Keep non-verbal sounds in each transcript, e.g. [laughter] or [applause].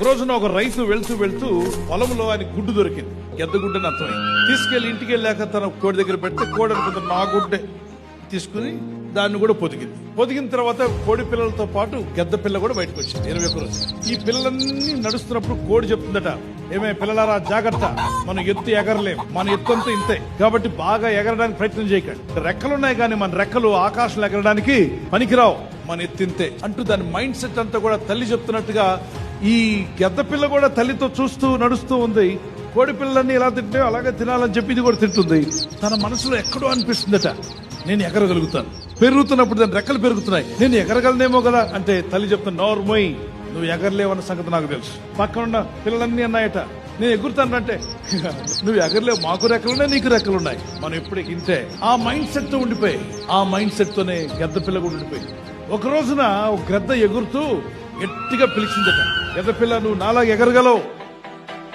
ఒక రోజున ఒక రైతు వెళ్తూ వెళ్తూ పొలంలో ఆయన గుడ్డు దొరికింది. గెద్ద గుడ్డని అర్థమైంది. తీసుకెళ్ళి ఇంటికి వెళ్ళాక తన కోడి దగ్గర పెడితే కోడి అనుకుంటుంది నా గుడ్డే తీసుకుని దాన్ని కూడా పొదిగింది. పొదిగిన తర్వాత కోడి పిల్లలతో పాటు గెద్ద పిల్ల కూడా బయటకు వచ్చింది. ఇరవై ఒక్క రోజు ఈ పిల్లలన్నీ నడుస్తున్నప్పుడు కోడి చెప్తుందట ఏమే పిల్లలారా జాగ్రత్త. మన ఎత్తు ఎగరలేం. మన ఎత్తు అంతా ఇంతే. కాబట్టి బాగా ఎగరడానికి ప్రయత్నం చేయకండి రెక్కలున్నాయి కానీ మన రెక్కలు ఆకాశంలో ఎగరడానికి పనికిరావు. మన ఎత్తింతే ఇంతే. అంటూ దాని మైండ్ సెట్ అంతా కూడా తల్లి చెప్తున్నట్టుగా ఈ గెద్ద పిల్ల కూడా తల్లితో చూస్తూ నడుస్తూ ఉంది. కోడి పిల్లల్ని ఎలా తింటే అలాగే తినాలని చెప్పి ఇది కూడా తింటుంది. తన మనసులో ఎక్కడో అనిపిస్తుందట. నేను ఎగరగలుగుతాను. పెరుగుతున్నప్పుడు దాని రెక్కలు పెరుగుతున్నాయి. నేను ఎగరగలనేమో కదా అంటే తల్లి చెప్తాను నోర్మోయ్ నువ్వు ఎగరలేవన్న సంగతి నాకు తెలుసు. పక్కన ఉన్న పిల్లలన్నీ అన్నాయట. నేను ఎగురుతాను అంటే [laughs] నువ్వు ఎగరలేవు. మాకు రెక్కలున్నాయి నీకు రెక్కలున్నాయి. మనం ఎప్పుడు ఇంతే ఆ మైండ్ సెట్తో ఉండిపోయి ఆ మైండ్ సెట్ తోనే గద్ద పిల్ల కూడా ఉండిపోయి ఒక రోజున ఒక గద్ద ఎగురుతూ గట్టిగా పిలిచిందట. ఎదపిల్ల నువ్వు నాలాగ ఎగరగలవు.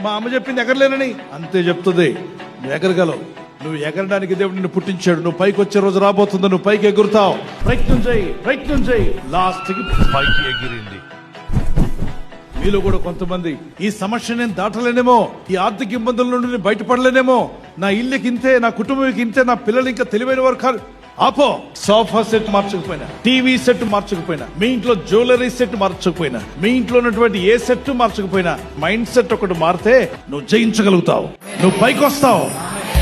మా అమ్మ చెప్పింది ఎగరలేనని. అంతే చెప్తుంది. నువ్వు ఎగరగలవు. నువ్వు ఎగరడానికి దేవుడు నిన్ను పుట్టించాడు. నువ్వు పైకి వచ్చే రోజు రాబోతుంది. నువ్వు పైకి ఎగురుతావు. ప్రయత్నం చేయి ప్రయత్నం చేయి. లాస్ట్కి పైకి ఎగిరింది. మీలో కూడా కొంతమంది ఈ సమస్య నేను దాటలేనేమో ఈ ఆర్థిక ఇబ్బందుల నుండి నేను బయటపడలేనేమో నా ఇల్లుకి ఇంతే నా కుటుంబానికి ఇంతే నా పిల్లలు ఇంకా తెలివైన వారు అపో ఆపో సోఫా సెట్ మార్చకపోయినా టీవీ సెట్ మార్చకపోయినా మీ ఇంట్లో జ్యువెలరీ సెట్ మార్చకపోయినా మీ ఇంట్లో ఉన్నటువంటి ఏ సెట్ మార్చకపోయినా మైండ్ సెట్ ఒకటి మారితే నువ్వు జయించగలుగుతావు. నువ్వు పైకి వస్తావు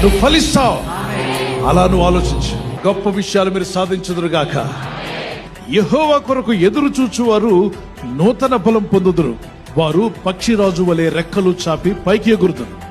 నువ్వు ఫలిస్తావు. అలా నువ్వు ఆలోచించు. గొప్ప విషయాలు మీరు సాధించుదురుగాక యహోవా కొరకు ఎదురు చూచువారు నూతన బలం పొందుదురు. వారు పక్షిరాజు వలె రెక్కలు చాపి పైకి ఎగురుతారు